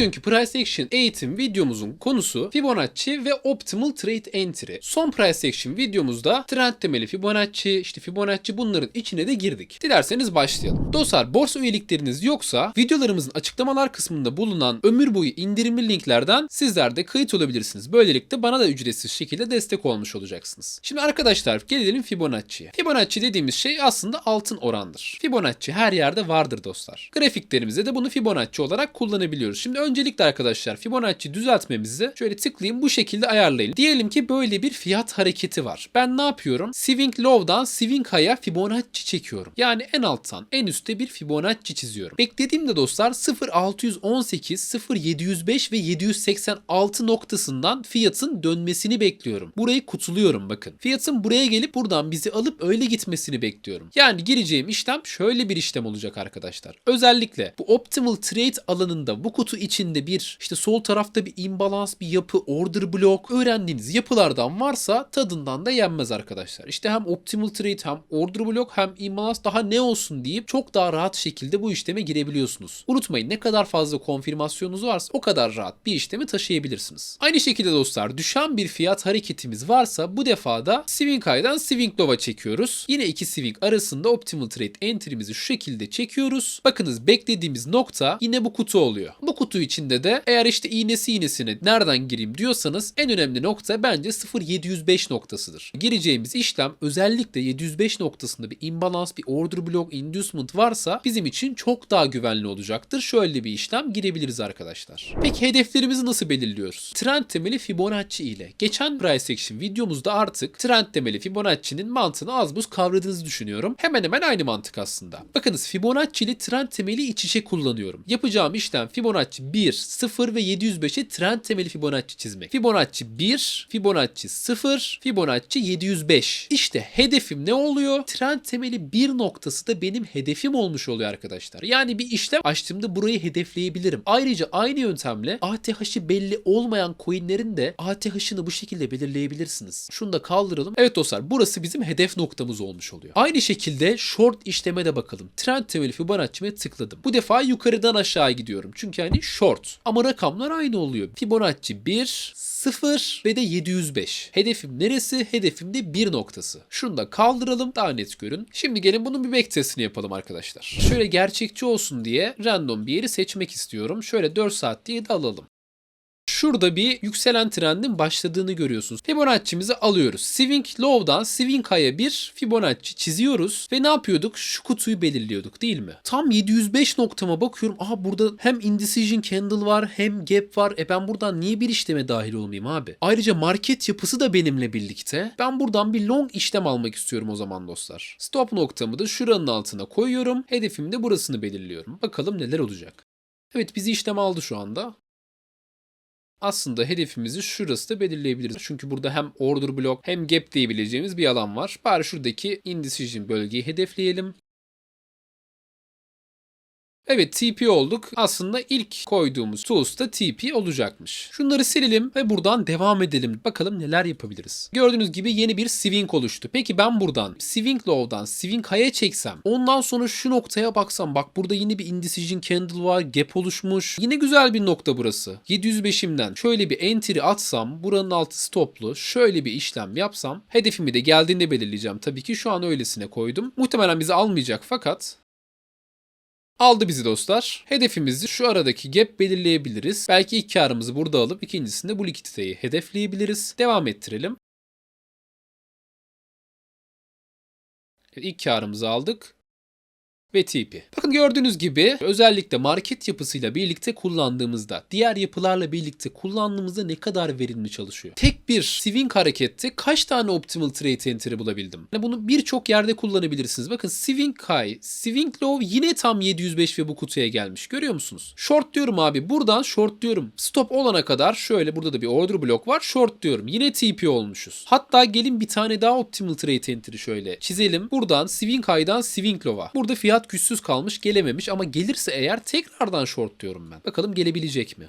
Bugünkü Price Action eğitim videomuzun konusu Fibonacci ve Optimal Trade Entry. Son Price Action videomuzda trend temeli Fibonacci, işte Fibonacci bunların içine de girdik. Dilerseniz başlayalım. Dostlar borsa üyelikleriniz yoksa videolarımızın açıklamalar kısmında bulunan ömür boyu indirimli linklerden sizler de kayıt olabilirsiniz. Böylelikle bana da ücretsiz şekilde destek olmuş olacaksınız. Şimdi arkadaşlar gelelim Fibonacci'ye. Fibonacci dediğimiz şey aslında altın orandır. Fibonacci her yerde vardır dostlar. Grafiklerimizde de bunu Fibonacci olarak kullanabiliyoruz. Şimdi öncelikle arkadaşlar Fibonacci düzeltmemizi şöyle tıklayayım bu şekilde ayarlayın. Diyelim ki böyle bir fiyat hareketi var. Ben ne yapıyorum? Swing Low'dan Swing High'a Fibonacci çekiyorum. Yani en alttan en üstte bir Fibonacci çiziyorum. Beklediğimde dostlar 0618, 0705 ve 786 noktasından fiyatın dönmesini bekliyorum. Burayı kutuluyorum bakın. Fiyatın buraya gelip buradan bizi alıp öyle gitmesini bekliyorum. Yani gireceğim işlem şöyle bir işlem olacak arkadaşlar. Özellikle bu optimal trade alanında bu kutu içinde bir işte sol tarafta bir imbalans bir yapı order block öğrendiğiniz yapılardan varsa tadından da yenmez arkadaşlar. İşte hem optimal trade hem order block hem imbalans daha ne olsun deyip çok daha rahat şekilde bu işleme girebiliyorsunuz. Unutmayın ne kadar fazla konfirmasyonunuz varsa o kadar rahat bir işlemi taşıyabilirsiniz. Aynı şekilde dostlar düşen bir fiyat hareketimiz varsa bu defa da swing high'dan swing low'a çekiyoruz. Yine iki swing arasında optimal trade entry'mizi şu şekilde çekiyoruz. Bakınız beklediğimiz nokta yine bu kutu oluyor. Bu kutu içinde de eğer işte iğnesi iğnesine nereden gireyim diyorsanız en önemli nokta bence 0705 noktasıdır. Gireceğimiz işlem özellikle 705 noktasında bir imbalans, bir order block, inducement varsa bizim için çok daha güvenli olacaktır. Şöyle bir işlem girebiliriz arkadaşlar. Peki hedeflerimizi nasıl belirliyoruz? Trend temeli Fibonacci ile. Geçen price action videomuzda artık trend temeli Fibonacci'nin mantığını az buz kavradığınızı düşünüyorum. Hemen hemen aynı mantık aslında. Bakınız Fibonacci ile trend temeli iç içe kullanıyorum. Yapacağım işlem Fibonacci 1, 0 ve 705'e trend temeli Fibonacci çizmek. Fibonacci 1, Fibonacci 0, Fibonacci 705. İşte hedefim ne oluyor? Trend temeli 1 noktası da benim hedefim olmuş oluyor arkadaşlar. Yani bir işlem açtığımda burayı hedefleyebilirim. Ayrıca aynı yöntemle ATH'ı belli olmayan coinlerin de ATH'ını bu şekilde belirleyebilirsiniz. Şunu da kaldıralım. Evet dostlar burası bizim hedef noktamız olmuş oluyor. Aynı şekilde short işleme de bakalım. Trend temeli Fibonacci'me tıkladım. Bu defa yukarıdan aşağı gidiyorum. Çünkü hani short. Ama rakamlar aynı oluyor. Fibonacci 1, 0 ve de 705. Hedefim neresi? Hedefim de 1 noktası. Şunu da kaldıralım daha net görün. Şimdi gelin bunun bir backtestini yapalım arkadaşlar. Şöyle gerçekçi olsun diye random bir yeri seçmek istiyorum. Şöyle 4 saat diye de alalım. Şurada bir yükselen trendin başladığını görüyorsunuz. Fibonacci'mizi alıyoruz. Swing Low'dan Swing High'a bir Fibonacci çiziyoruz ve ne yapıyorduk? Şu kutuyu belirliyorduk değil mi? Tam 705 noktama bakıyorum. Aha burada hem indecision candle var hem gap var. E ben buradan niye bir işleme dahil olmayayım abi? Ayrıca market yapısı da benimle birlikte. Ben buradan bir long işlem almak istiyorum o zaman dostlar. Stop noktamı da şuranın altına koyuyorum. Hedefim de burasını belirliyorum. Bakalım neler olacak. Evet bizi işlem aldı şu anda aslında hedefimizi şurası da belirleyebiliriz. Çünkü burada hem order block hem gap diyebileceğimiz bir alan var. Bari şuradaki indecision bölgeyi hedefleyelim. Evet TP olduk. Aslında ilk koyduğumuz tools'ta TP olacakmış. Şunları silelim ve buradan devam edelim. Bakalım neler yapabiliriz. Gördüğünüz gibi yeni bir swing oluştu. Peki ben buradan swing low'dan swing high'e çeksem ondan sonra şu noktaya baksam bak burada yine bir indecision candle var. Gap oluşmuş. Yine güzel bir nokta burası. 705'imden şöyle bir entry atsam buranın altı stoplu. Şöyle bir işlem yapsam hedefimi de geldiğinde belirleyeceğim. Tabii ki şu an öylesine koydum. Muhtemelen bizi almayacak fakat Aldı bizi dostlar. Hedefimizi şu aradaki gap belirleyebiliriz. Belki ilk karımızı burada alıp ikincisinde bu likiditeyi hedefleyebiliriz. Devam ettirelim. İlk karımızı aldık ve TP. Bakın gördüğünüz gibi özellikle market yapısıyla birlikte kullandığımızda, diğer yapılarla birlikte kullandığımızda ne kadar verimli çalışıyor. Tek bir swing harekette kaç tane optimal trade entry bulabildim? Yani bunu birçok yerde kullanabilirsiniz. Bakın swing high, swing low yine tam 705 ve bu kutuya gelmiş. Görüyor musunuz? Short diyorum abi. Buradan short diyorum. Stop olana kadar şöyle burada da bir order block var. Short diyorum. Yine TP olmuşuz. Hatta gelin bir tane daha optimal trade entry şöyle çizelim. Buradan swing high'dan swing low'a. Burada fiyat güçsüz kalmış gelememiş ama gelirse eğer tekrardan short diyorum ben. Bakalım gelebilecek mi?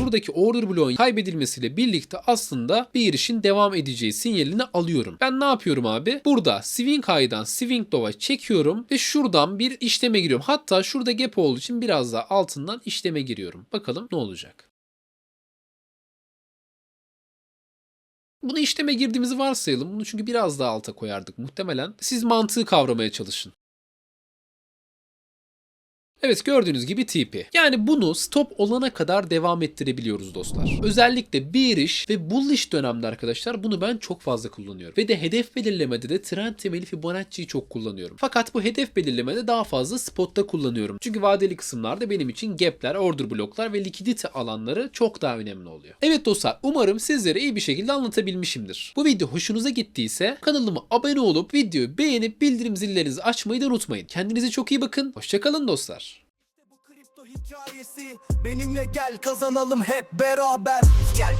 şuradaki order bloğun kaybedilmesiyle birlikte aslında bir işin devam edeceği sinyalini alıyorum. Ben ne yapıyorum abi? Burada swing high'dan swing low'a çekiyorum ve şuradan bir işleme giriyorum. Hatta şurada gap olduğu için biraz daha altından işleme giriyorum. Bakalım ne olacak. Bunu işleme girdiğimizi varsayalım. Bunu çünkü biraz daha alta koyardık muhtemelen. Siz mantığı kavramaya çalışın. Evet gördüğünüz gibi TP. Yani bunu stop olana kadar devam ettirebiliyoruz dostlar. Özellikle bearish ve bullish dönemde arkadaşlar bunu ben çok fazla kullanıyorum. Ve de hedef belirlemede de trend temeli Fibonacci'yi çok kullanıyorum. Fakat bu hedef belirlemede daha fazla spotta kullanıyorum. Çünkü vadeli kısımlarda benim için gapler, order bloklar ve likidite alanları çok daha önemli oluyor. Evet dostlar umarım sizlere iyi bir şekilde anlatabilmişimdir. Bu video hoşunuza gittiyse kanalıma abone olup videoyu beğenip bildirim zillerinizi açmayı da unutmayın. Kendinize çok iyi bakın. Hoşçakalın dostlar. Hikayesi. Benimle gel kazanalım hep beraber. Gel